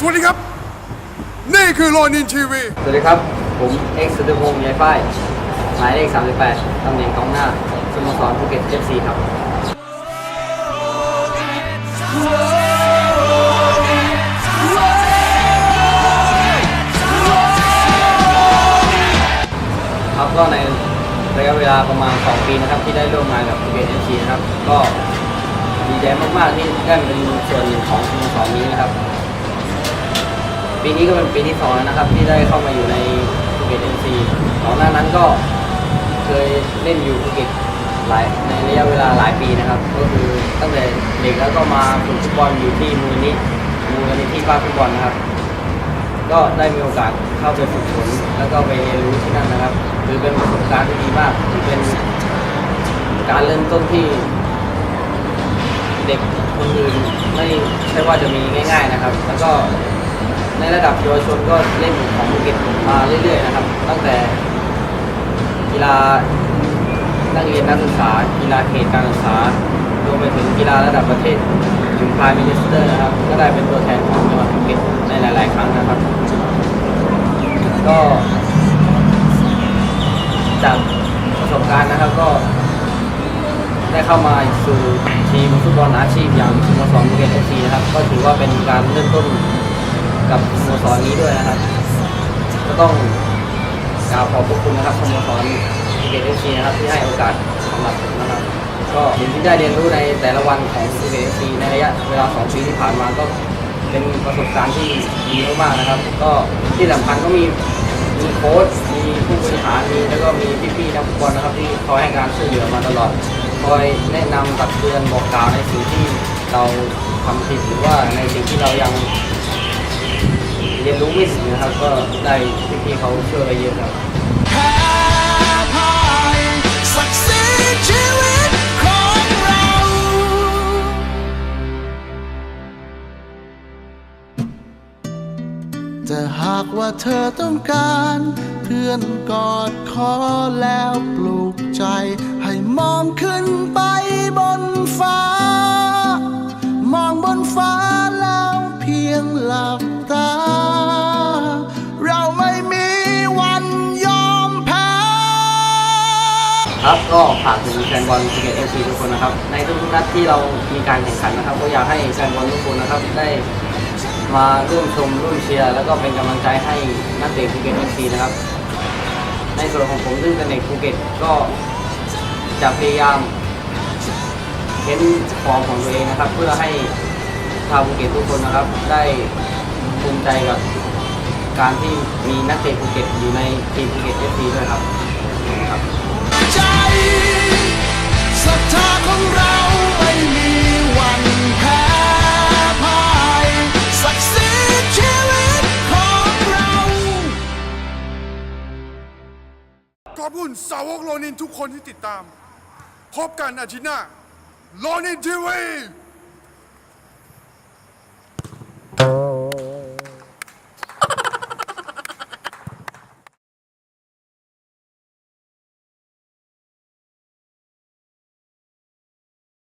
สวัสดีครับ นี่คือโรนินทีวี สวัสดีครับ ผมเอ็กซ์สุดพงษ์ยายฝ้ายหมายเลข 38 ตำแหน่งกองหน้าสโมสรภูเก็ตเอฟซีครับ ครับก็ในระยะเวลาประมาณ 2 ปีนะครับ ที่ได้ร่วมงานกับภูเก็ตเอฟซีนะครับ ก็ดีใจมาก ๆ ที่ได้เป็นส่วนหนึ่งของสโมสรนี้นะครับ ปีนี้ก็เป็นปีที่สองแล้วนะครับ ที่ได้เข้ามาอยู่ในภูเก็ตเอ็นซีก่อนหน้านั้นก็เคยเล่นอยู่ภูเก็ตหลายในระยะเวลาหลายปีนะครับ ก็คือตั้งแต่เด็กแล้วก็มาฝึกฟุตบอลอยู่ที่มูลนิธิมูลนิธิบ้านฟุตบอลนะครับ ก็ได้มีโอกาสเข้าไปฝึกฝนแล้วก็ไปเรียนรู้ที่นั่นนะครับถือเป็นประสบการณ์ที่ดีมากถือเป็นการเริ่มต้นที่ เด็กคนอื่นไม่ใช่ว่าจะมีง่าย ๆนะครับ แล้วก็ ในระดับเยาวชนก็เล่นของภูเก็ตมาเรื่อยๆนะครับ ตั้งแต่กีฬานักเรียนนักศึกษา กีฬาเขตการศึกษารวมไปถึงกีฬาระดับประเทศถึงพายมินิสเตอร์นะครับ ก็ได้เป็นตัวแทนของจังหวัดภูเก็ตในหลาย ๆ ครั้งนะครับ ก็ จากประสบการณ์นะครับก็ได้เข้ามาสู่ทีมฟุตบอลอาชีพอย่างสโมสรภูเก็ตเอฟซีนะครับ ก็ถือว่าเป็นการเริ่มต้น กับสโมสรนี้ด้วยนะครับ ก็ต้องกล่าวขอบพระคุณนะครับสโมสรเกตเอฟซีนะครับที่ให้โอกาสสำหรับผมนะครับ ก็สิ่งที่ได้เรียนรู้ในแต่ละวันของเกตเอฟซีในระยะเวลา 2 ปีที่ผ่านมาก็เป็นประสบการณ์ที่ดีมากๆนะครับ ก็ที่สำคัญก็มีมีโค้ชมีผู้บริหารมีแล้วก็มีพี่ๆนักฟุตบอลนะครับที่คอยให้การช่วยเหลือมาตลอดคอยแนะนำตักเตือนบอกกล่าวในสิ่งที่เราทำผิดหรือว่าในสิ่งที่เรายัง รียนรู้ไม่ถึงนะครับ ก็ได้พี่ๆเขาช่วยไปเยอะครับแพ้พ่ายศักดิ์ศรีชีวิตของเราแต่หากว่าเธอต้องการ เพื่อนกอดคอแล้วปลูกใจให้มองขึ้น ครับก็ฝากถึงแฟนบอลภูเก็ตเอฟซีทุกคนนะครับ ในทุกๆนัดที่เรามีการแข่งขันนะครับ ก็อยากให้แฟนบอลทุกคนนะครับได้มาร่วมชมร่วมเชียร์แล้วก็เป็นกำลังใจให้นักเตะภูเก็ตเอฟซีนะครับ ในส่วนของผมซึ่งเป็นเด็กภูเก็ตก็จะพยายามเห็นฟอร์มของตัวเองนะครับ เพื่อให้ชาวภูเก็ตทุกคนนะครับ ได้ภูมิใจกับการที่มีนักเตะภูเก็ตอยู่ในทีมภูเก็ตเอฟซีด้วยครับครับ ศรัทธาของเราไม่มีวันแพ้พ่ายศักดิ์ศรีชีวิตของเราขอบคุณสาวกโลนินทุกคนที่ติดตาม พบกันอาทิตย์หน้าโลนินทีวี